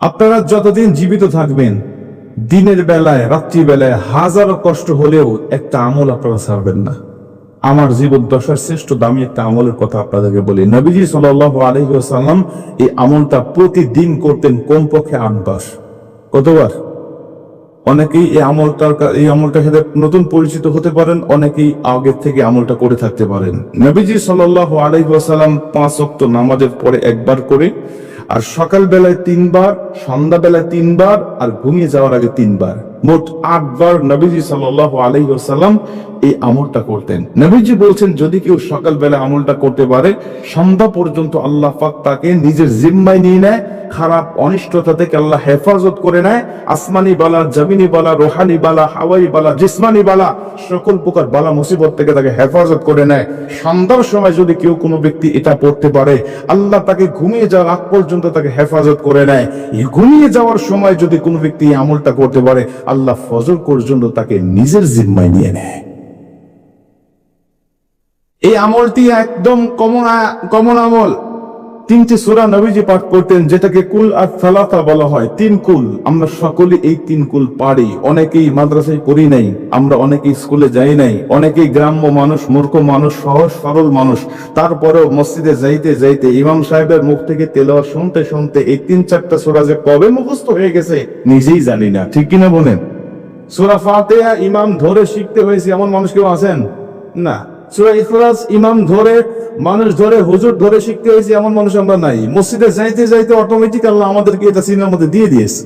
আপনারা যতদিন জীবিত থাকবেন, দিনের বেলায় রাত্রি বেলায় হাজারো কষ্ট হলেও একটা আমল আপনারা ছাড়বেন না। আমার জীবন দশার শ্রেষ্ঠ দামি একটা আমলের কথা আপনাদেরকে বলি। নবীজি সাল আলহিসাল্লাম এই আমলটা প্রতিদিন করতেন কমপক্ষে আট মাস কতবার? অনেকেই এই আমলটার এই আমলটার সাথে নতুন পরিচিত হতে পারেন, অনেকেই আগের থেকে আমলটা করে থাকতে পারেন। নবীজি সাল্লাহ আলাইসাল্লাম পাঁচ অক্ত নামাজের পরে একবার করে আর সকাল বেলায় তিনবার সন্ধ্যা বেলায় তিনবার, আর ঘুমিয়ে যাওয়ার আগে তিনবার। মোট আটবার নবীজি সাল্লাহ আলাইসাল্লাম এই আমলটা করতেন। নবীজি বলছেন, যদি কেউ সকাল বেলায় আমলটা করতে পারে, সন্ধ্যা পর্যন্ত আল্লাহ পাক তাকে নিজের জিম্মায় নিয়ে নেয়, খারাপ অনিষ্টতা থেকে আল্লাহ হেফাজত করে নেয়। আসমানি বালা, জমিনি বালা, রোহানি বালা, হাওয়াই বালা, জিসমানি বালা, সকল প্রকার বালা মুসিবত থেকে তাকে হেফাজত করে নেয়। সন্ধ্যার সময় যদি কেউ কোনো ব্যক্তি এটা পড়তে পারে, আল্লাহ তাকে ঘুমিয়ে যাওয়ার আগ পর্যন্ত তাকে হেফাজত করে নেয়। এই ঘুমিয়ে যাওয়ার সময় যদি কোনো ব্যক্তি আমলটা করতে পারে, আল্লাহ ফজর পর্যন্ত তাকে নিজের জিম্মায় নিয়ে নেয়। এই আমলটি একদম কমন কমন আমল। তিনটি সুরা নবীজি পাঠ করতেন, যেটাকে কুল আর সালাতা বলা হয়। তিন কুল। আমরা সকলে এই তিন কুল পারি। অনেকেই মাদ্রাসায় পড়ি নাই। আমরা অনেকেই স্কুলে যাই নাই। অনেকেই গ্রাম্য মানুষ, মূর্খ মানুষ, সহজ সরল মানুষ। তারপরেও মসজিদে যাইতে যাইতে ইমাম সাহেবের মুখ থেকে তেলাওয়াত শুনতে শুনতে এই তিন চারটা সুরা যে কবে মুখস্থ হয়ে গেছে, নিজেই জানি না। ঠিক কিনা বলেন? সুরা ফাতেহা ইমাম ধরে শিখতে হয়েছে এমন মানুষ কেউ আছেন? না। সুরা ইখলাস ইমাম ধরে, মানুষ ধরে, হুজুর ধরে শিখতে হয়েছে, এমন মানুষ আমরা নাই। মসজিদে যাইতে যাইতে অটোমেটিক আল্লাহ আমাদেরকে এটা মধ্যে দিয়ে দিয়েছে।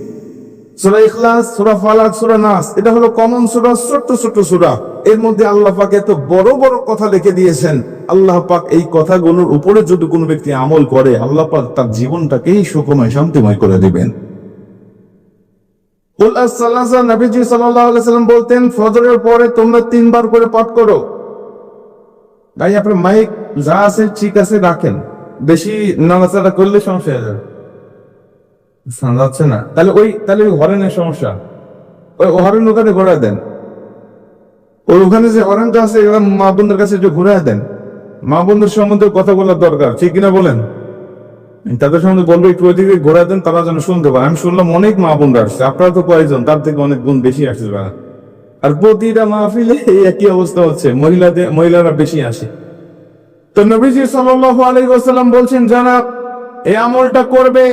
সুরা ইখলাস, সুরা ফালাক, সুরা নাস, এটা হলো কমন সুরা, ছোট্ট ছোট্ট সুরা। এর মধ্যে আল্লাহ পাক এত বড় বড় কথা লিখে দিয়েছেন। আল্লাহ পাক এই কথাগুলোর উপরে যদি কোনো ব্যক্তি আমল করে, আল্লাহ পাক তার জীবনটাকেই সুখময়, শান্তিময় করে দিবেন। বলতেন, ফজরের পরে তোমরা তিনবার করে পাঠ করো। ভাই আপনার মাইক যা আছে ঠিক আছে, রাখেন। বেশি নাড়াচাড়া করলে সমস্যা হয়ে যাবে। যাচ্ছে না। তাহলে ওই তাহলে ওই হরেনের সমস্যা। ওই হরেন ওখানে ঘোরা দেন। ওই ওখানে যে হরেনটা আছে মা বোনদের কাছে একটু ঘুরে দেন। মা বোনদের সম্বন্ধে কথা বলার দরকার, ঠিক কিনা বলেন? তাদের সম্বন্ধে বলব, একটু ওইদিকে ঘোরা দেন, তারা যেন শুনতে পারে আমি শুনলাম অনেক মা বোনরা আসছে, আপনারা তো কয়েকজন তার থেকে অনেক গুণ বেশি আসছে তারা আর প্রতিটা মাহফিলে একই অবস্থা হচ্ছে। মহিলাদের মহিলারা বেশি আসে। তো নবীজি সাল্লাল্লাহু আলাইহি ওয়াসাল্লাম বলছেন যারা এই আমলটা করবে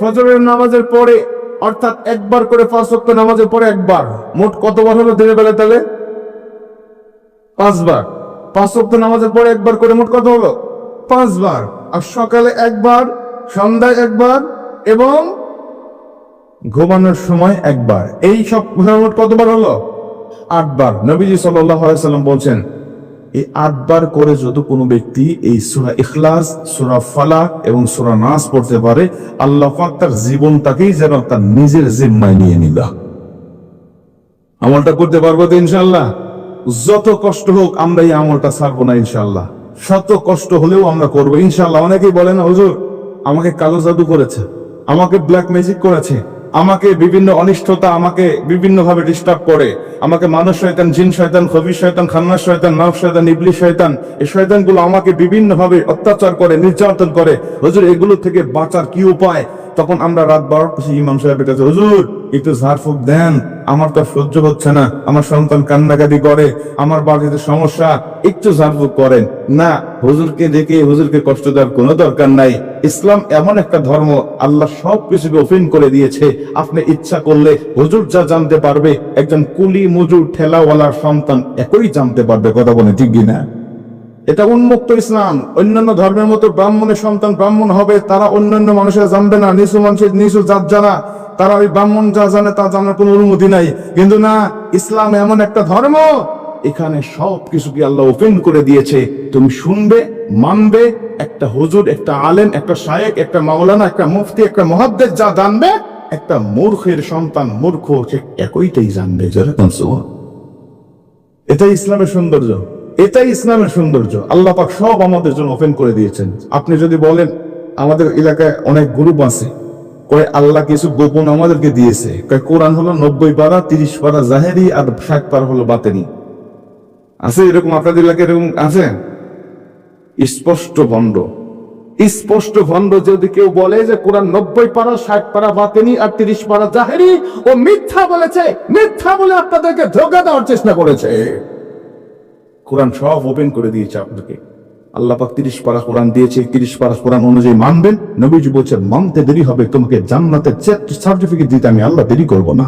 ফজরের নামাজের পরে, অর্থাৎ একবার করে ওয়াক্ত নামাজের পরে একবার। মোট কতবার হলো দিনের বেলা তাহলে? পাঁচবার। পাঁচ ওয়াক্ত নামাজের পরে একবার করে মোট কত হলো? পাঁচবার। আর সকালে একবার, সন্ধ্যায় একবার এবং ঘুমানোর সময় একবার। এই সব মোট কতবার হলো? আটবার। নবীজি সাল্লাম বলছেন, এই আটবার করে যদি কোনো ব্যক্তি এই সুরা ইখলাস, সুরা ফালাক এবং সুরা নাস পড়তে পারে, আল্লাহ তার জীবনটাকেই যেন তার নিজের জিম্মায় নিয়ে নিল আমলটা করতে পারব তো ইনশাল্লাহ যত কষ্ট হোক আমরা এই আমলটা ছাড়বো না ইনশাল্লাহ শত কষ্ট হলেও আমরা করব ইনশাল্লাহ অনেকেই বলে না হুজুর, আমাকে কালো জাদু করেছে, আমাকে ব্ল্যাক ম্যাজিক করেছে। আমাকে বিভিন্ন অনিষ্টতা আমাকে বিভিন্ন ভাবে ডিস্টার্ব করে। আমাকে মানুষ শয়তান, জিন শয়তান খবি শয়তান খান্না শয়তান, নাফ শয়তান ইবলি শয়তান, এই শয়তানগুলো আমাকে বিভিন্ন ভাবে অত্যাচার করে, নির্যাতন করে। হজুর, এগুলো থেকে বাঁচার কি উপায়? তখন আমরা রাত কাছে ইমাম সাহেবের কাছে, হুজুর একটু ঝাড়ফুঁক দেন। আমার তো সহ্য হচ্ছে না। আমার সন্তান কান্নাকাটি করে। আমার বাড়িতে সমস্যা। একটু ঝাড়ফুঁক করেন। না, হুজুরকে ডেকে হুজুরকে কষ্ট দেওয়ার কোনো দরকার নাই। ইসলাম এমন একটা ধর্ম, আল্লাহ সব কিছুকে ওপেন করে দিয়েছে। আপনি ইচ্ছা করলে হুজুর যা জানতে পারবে, একজন কুলি মজুর ঠেলাওয়ালার সন্তান একই জানতে পারবে। কথা বলে ঠিক কিনা? এটা উন্মুক্ত ইসলাম। অন্যান্য ধর্মের মতো ব্রাহ্মণের সন্তান ব্রাহ্মণ হবে, তারা অন্যান্য মানুষের জানবে না। নিচু মানুষের নিচু জাত জানা, তারা ওই ব্রাহ্মণ যা জানে তা জানার কোনো অনুমতি নাই। কিন্তু না, ইসলাম এমন একটা ধর্ম, এখানে সব কিছুকে আল্লাহ ওপেন করে দিয়েছে। তুমি শুনবে, মানবে, একটা হুজুর, একটা আলেম, একটা শায়েক একটা মাওলানা, একটা মুফতি, একটা মহাদ্দেশ যা জানবে, একটা মূর্খের সন্তান মূর্খ, সে একইটাই জানবে। এটাই ইসলামের সৌন্দর্য। এটাই ইসলামের সৌন্দর্য। আল্লাহ পাক সব আমাদের জন্য ওপেন করে দিয়েছেন। আপনি যদি বলেন, আমাদের এলাকায় অনেক গ্রুপ আছে, কয় আল্লাহ কিছু গোপন আমাদেরকে দিয়েছে। কয় কোরআন হলো নব্বই পারা, তিরিশ পারা জাহেরি, আর ষাট পারা হলো বাতেনি। আছে এরকম আপনাদের এলাকায় এরকম আছে? স্পষ্ট বন্ড স্পষ্ট ভণ্ড যদি কেউ বলে যে কোরআন নব্বই পারা, ষাট পারা বাতেনি, আর তিরিশ পারা জাহেরি, ও মিথ্যা বলেছে, মিথ্যা বলে আপনাদেরকে ধোকা দেওয়ার চেষ্টা করেছে। কোরআন সব ওপেন করে দিয়েছে আপনাকে। আল্লাহ পাক তিরিশ পারা কোরআন দিয়েছে, তিরিশ পারা কোরআন অনুযায়ী মানবেন। নবীজি বলছেন, মানতে দেরি হবে, তোমাকে জান্নাতের সার্টিফিকেট দিতে আমি আল্লাহ দেরি করব না।